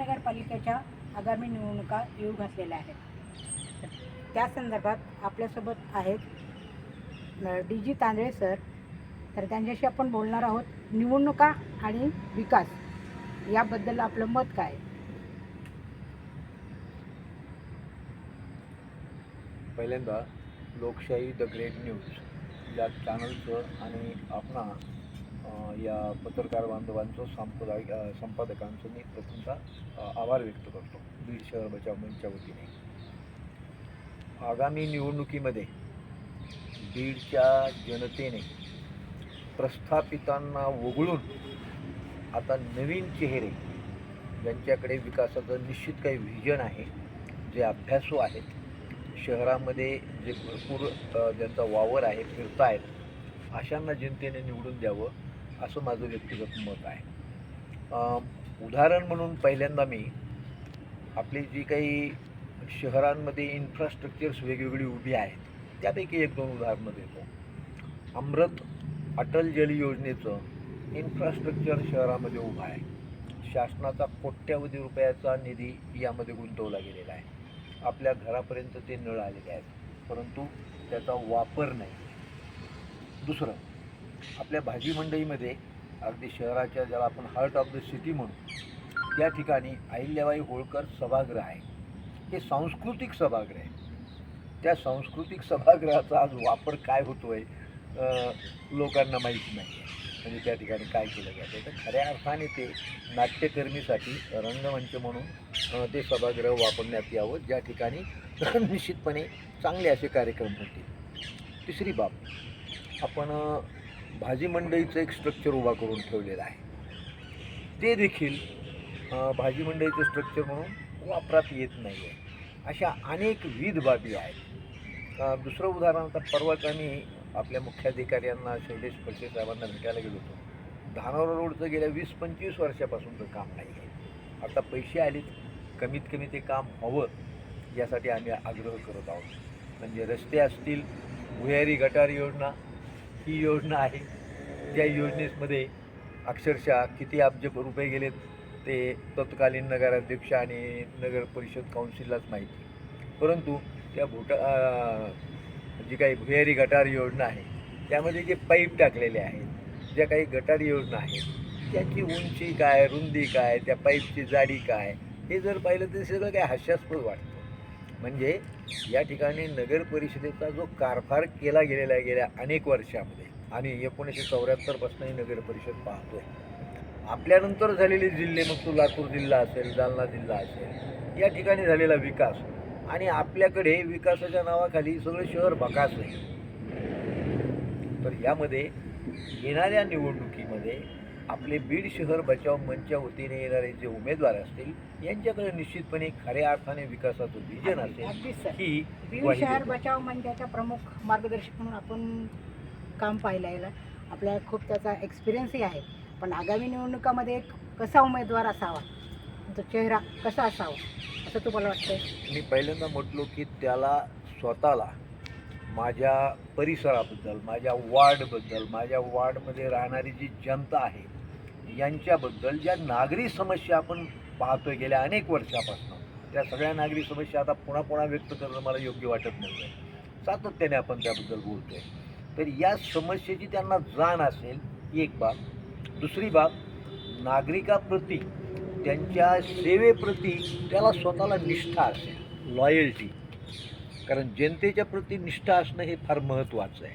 नगरपालिकेच्या आगामी निवडणुका येऊ घातलेल्या आहेत. त्या संदर्भात आपल्यासोबत आहेत डी जी तांदळे सर. तर त्यांच्याशी आपण बोलणार आहोत निवडणुका आणि विकास याबद्दल आपलं मत काय? पहिल्यांदा लोकशाही द ग्रेट न्यूज या चॅनलचं आणि आपणा या पत्रकार बांधवांचं सांप्रदायिक संपादकांचं मी प्रथमतः आभार व्यक्त करतो. बीड शहर बचाव मंचच्या वतीने. आगामी निवडणुकीमध्ये बीडच्या जनतेने प्रस्थापितांना वगळून आता नवीन चेहरे ज्यांच्याकडे विकासाचं निश्चित काही व्हिजन आहे जे अभ्यासू आहेत शहरामध्ये जे भरपूर ज्यांचा वावर आहे फिरतायत अशांना जनतेने निवडून द्यावं असं माझं व्यक्तिगत मत आहे. उदाहरण म्हणून पहिल्यांदा मी आपली जी काही शहरांमध्ये इन्फ्रास्ट्रक्चर्स वेगवेगळी उभी आहेत त्यापैकी एक दोन उदाहरणं देतो. अमृत अटल जल योजनेचं इन्फ्रास्ट्रक्चर शहरामध्ये उभं आहे. शासनाचा कोट्यावधी रुपयाचा निधी यामध्ये गुंतवला गेलेला आहे. आपल्या घरापर्यंत ते नळ आलेले आहेत परंतु त्याचा वापर नाही. दुसरं आपल्या भाजी मंडईमध्ये अगदी शहराच्या ज्याला आपण हार्ट ऑफ द सिटी म्हणू त्या ठिकाणी अहिल्याबाई होळकर सभागृह आहे. हे सांस्कृतिक सभागृह आहे. त्या सांस्कृतिक सभागृहाचा आज वापर काय होतो आहे लोकांना माहीत नाही. आहे म्हणजे त्या ठिकाणी काय केलं जातं तर खऱ्या अर्थाने ते नाट्यकर्मीसाठी रंगमंच म्हणून ते सभागृह वापरण्यात यावं. ज्या ठिकाणी निश्चितपणे चांगले असे कार्यक्रम होतील. तिसरी बाब आपण भाजी मंडईचं एक स्ट्रक्चर उभा करून ठेवलेलं आहे. ते देखील भाजी मंडईचं स्ट्रक्चर म्हणून वापरात येत नाही आहे अशा अनेक विध बाबी आहेत. दुसरं उदाहरण आता परवाच आम्ही आपल्या मुख्याधिकाऱ्यांना शैलेश फडसे साहेबांना भेटायला गेलो होतो. धानोरा रोडचं गेल्या वीस पंचवीस वर्षापासूनचं काम नाही आहे. आता पैसे आलेत कमीत कमी ते काम हवं यासाठी आम्ही आग्रह करत आहोत. म्हणजे रस्ते असतील भुयारी गटार योजना ही योजना आहे. त्या योजनेमध्ये अक्षरशः किती अब्ज रुपये गेलेत ते तत्कालीन नगराध्यक्ष आणि नगर परिषद काउन्सिललाच माहिती परंतु त्या भुटा जी काही भुयारी गटार योजना आहे त्यामध्ये जे पाईप टाकलेले आहेत ज्या काही गटार योजना आहेत त्याची उंची काय रुंदी काय त्या पाईपची जाडी काय हे जर पाहिलं तर सगळं काय हास्यास्पद वाटतं. म्हणजे या ठिकाणी नगर परिषदेचा जो कारभार केला गेलेला आहे गेल्या अनेक वर्षामध्ये आणि एकोणीसशे चौऱ्याहत्तरपासून ही नगर परिषद पाहतोय. आपल्यानंतर झालेले जिल्हे मग तो लातूर जिल्हा असेल जालना जिल्हा असेल या ठिकाणी झालेला विकास आणि आपल्याकडे विकासाच्या नावाखाली सगळं शहर भकास आहे तर यामध्ये येणाऱ्या निवडणुकीमध्ये आपले बीड शहर बचाव मंचच्या वतीने येणारे जे उमेदवार असतील यांच्याकडे निश्चितपणे खऱ्या अर्थाने विकासाचं विजन असेल ही बीड शहर. बचाव मंचाच्या प्रमुख मार्गदर्शक म्हणून आपण काम पाहिलं आपल्याला खूप त्याचा एक्सपिरियन्सही आहे. पण आगामी निवडणुकामध्ये एक कसा उमेदवार असावा? तो चेहरा कसा असावा? असं तुम्हाला वाटतंय? मी पहिल्यांदा म्हटलो की त्याला स्वतःला माझ्या परिसराबद्दल माझ्या वार्डबद्दल माझ्या वार्डमध्ये राहणारी जी जनता आहे यांच्याबद्दल ज्या नागरी समस्या आपण पाहतोय गेल्या अनेक वर्षापासून त्या सगळ्या नागरी समस्या आता पुन्हा पुन्हा व्यक्त करणं मला योग्य वाटत नाही आहे सातत्याने आपण त्याबद्दल बोलतोय. तर या समस्येची त्यांना जाण असेल ही एक बाब. दुसरी बाब नागरिकाप्रती त्यांच्या सेवेप्रती त्याला स्वतःला निष्ठा असेल लॉयल्टी कारण जनतेच्या प्रती निष्ठा असणं हे फार महत्त्वाचं आहे.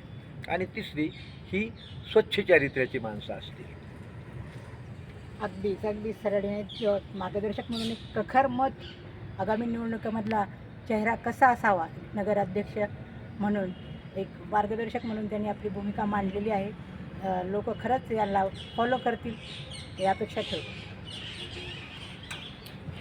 आणि तिसरी ही स्वच्छ चारित्र्याची माणसं असतील. अगदीच अगदी सरळीने मार्गदर्शक म्हणून एक प्रखर मत आगामी निवडणुकीमधला चेहरा कसा असावा नगराध्यक्ष म्हणून एक मार्गदर्शक म्हणून त्यांनी आपली भूमिका मांडलेली आहे. लोक खरंच याला फॉलो करतील ही अपेक्षा ठेवतो